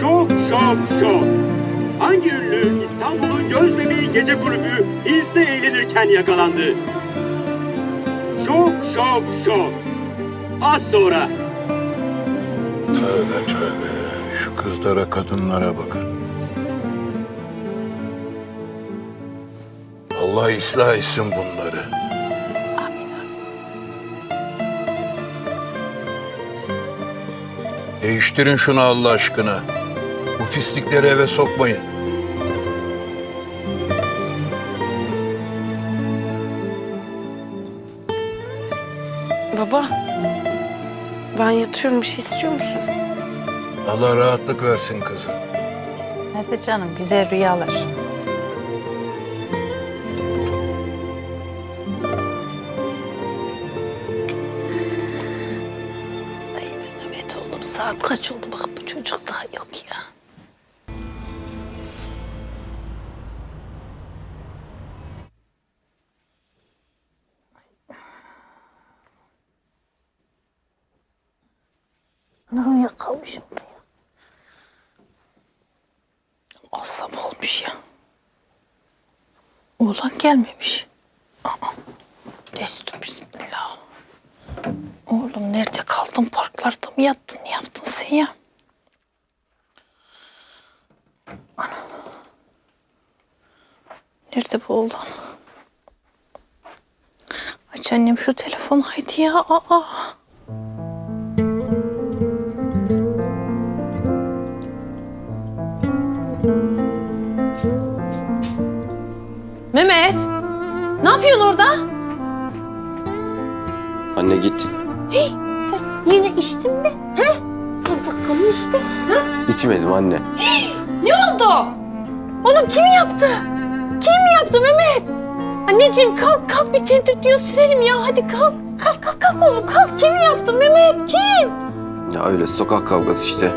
Şok şok şok. Hangi ünlü İstanbul'un göz bebeği gece kulübü izde eğlenirken yakalandı? Şok şok şok. Az sonra. Tövbe tövbe. Şu kızlara kadınlara bakın. Allah ıslah etsin bunları. Değiştirin şunu Allah aşkına. Pislikleri eve sokmayın. Baba. Ben yatıyorum. Bir şey istiyor musun? Allah rahatlık versin kızım. Hadi canım güzel rüyalar. Ay Mehmet oğlum saat kaç oldu bak bu çocuk daha yok ya. Ne uyuyakalmışım da ya. Asam olmuş ya. Oğlan gelmemiş. Aa, destur bismillah. Oğlum nerede kaldın? Parklarda mı yattın? Ne yaptın sen ya? Ana. Nerede bu oğlan? Aç annem şu telefonu haydi ya. Aa. Mehmet. Ne yapıyorsun orada? Anne git. Sen yine içtin mi? He? Zıkkım mı içtin? İçmedim anne. Ne oldu? Oğlum kim yaptı? Kim yaptı Mehmet? Anneciğim kalk kalk bir tentürdüyor sürelim ya. Hadi kalk. Kalk kalk kalk oğlum kalk. Kim yaptı Mehmet? Kim? Ya öyle sokak kavgası işte.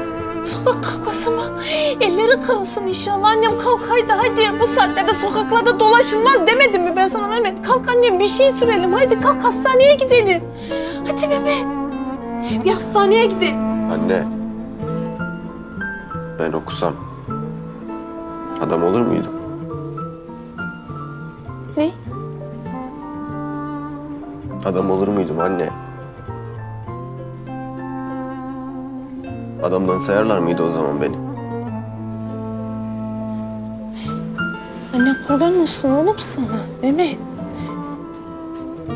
Sokak kavgası mı? Elleri kırılsın inşallah. Annem kalk haydi haydi. Bu saatlerde sokaklarda dolaşılmaz demedim mi ben sana Mehmet? Kalk annem bir şey sürelim. Haydi kalk hastaneye gidelim. Hadi Mehmet. Bir hastaneye gidelim. Anne. Ben okusam adam olur muydum? Ne? Adam olur muydum anne? Adamdan sayarlar mıydı o zaman beni? Anne kurban olsun oğlum sana. Mehmet.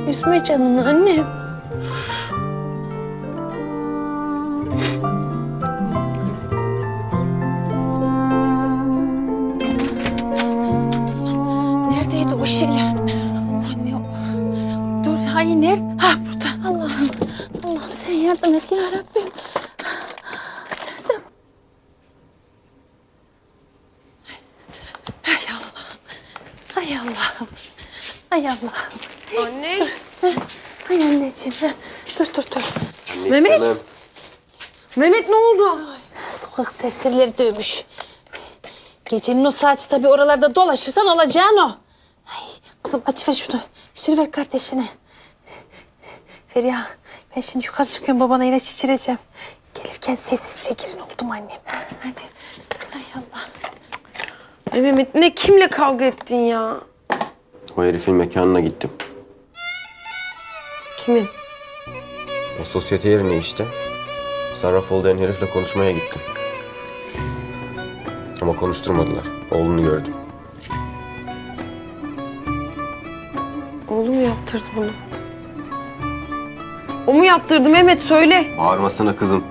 Üzme canını annem. Neredeydi o şeyler? Anne dur hayır nerede? Ha burada. Allah'ım. Allah'ım sen yardım et ya Rabbim. Nerede? Hay Allah'ım. Hay Allah'ım. Hay Allah'ım. Anne. Hay anneciğim. Dur dur dur. Anne Mehmet! istemem. Mehmet ne oldu? Sokak serserileri dövmüş. Gecenin o saati tabii oralarda dolaşırsan olacağın o. Ay, kızım aç ver şunu. Sürüver kardeşine. Feriha ben şimdi yukarı çıkıyorum babana ilaç içireceğim. Gelirken sessizce girin oldu mu annem? Hadi. Hay Allah. Ay Mehmet ne kimle kavga ettin ya? O herifin mekanına gittim. Kimin? O sosyete yerine işte. Sarrafoğlu denen herifle konuşmaya gittim. Ama konuşturmadılar. Oğlunu gördüm. Oğlum yaptırdı bunu. O mu yaptırdı Mehmet söyle. Bağırmasana kızım.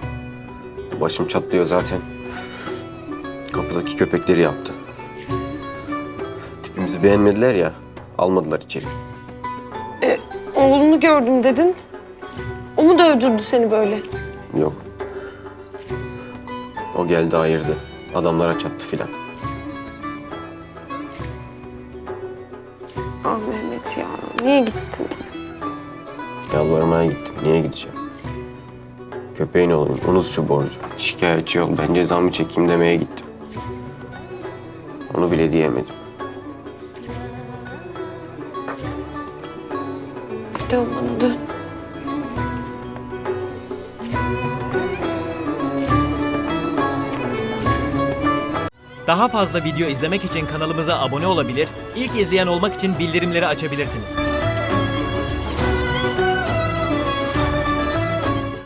Başım çatlıyor zaten. Kapıdaki köpekleri yaptı. Tipimizi beğenmediler ya. Almadılar içeri. Oğlunu gördüm dedin. O mu dövdürdü seni böyle? Yok. O geldi ayırdı. Adamlara çattı filan. Ah Mehmet ya. Niye gittin? Yalvarmaya gittim. Niye gideceğim? Köpeğin olayım. Unut şu borcu. Şikayetçi ol. Ben cezamı çekeyim demeye gittim. Onu bile diyemedim. Dön bana dön. Daha fazla video izlemek için kanalımıza abone olabilir, ilk izleyen olmak için bildirimleri açabilirsiniz.